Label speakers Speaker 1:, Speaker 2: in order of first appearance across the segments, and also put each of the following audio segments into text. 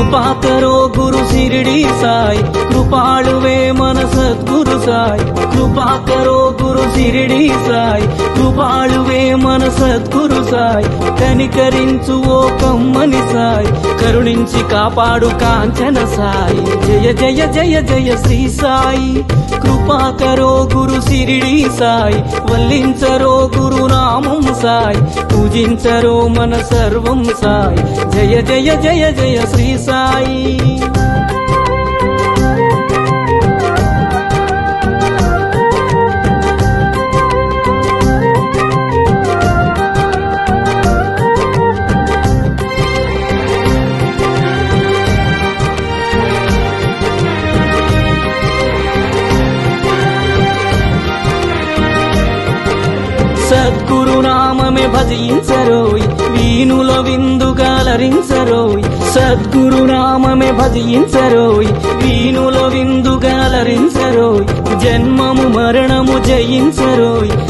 Speaker 1: కృపాకరో గురు సిరిడి సాయి. కృపాళువే మన సద్గురు సాయి. కృపాకరో గురు సిరిడి సాయి. కృపాళువే మన సద్గురు సాయి. కనికరించు ఓ కమ్మని సాయి. కరుణించి కాపాడు కాంచన సాయి. జయ జయ జయ జయ శ్రీ సాయి. కృపాకరో గురు సిరిడి సాయి. వల్లించరో గురు నామం సాయి. పూజించరో మన సర్వం సాయి. జయ జయ జయ జయ శ్రీ సాయి. సద్గురునామే భజించరోయ్. వీణుల విందుగాలరించరోయ్ సద్గురు నామమే భజించరోయ్. వీణుల విందుగాలరించరోయ్ జన్మము మరణము జయించరోయ్.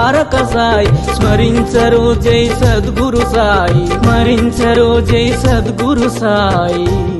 Speaker 1: తారక సాయి. స్మరించరు జై సద్గురు సాయి. స్మరించరు జై సద్గురు సాయి.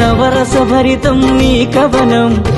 Speaker 1: నవరసభరితం నీ కవనం.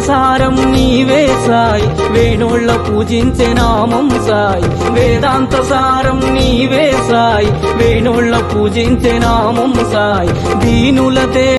Speaker 1: సారం నీవే సాయి. వేణోళ్ళ పూజించే నామం సాయి. వేదాంత సారం నీవే సాయి. వేణోళ్ళ పూజించే నామం సాయి. దీనులతే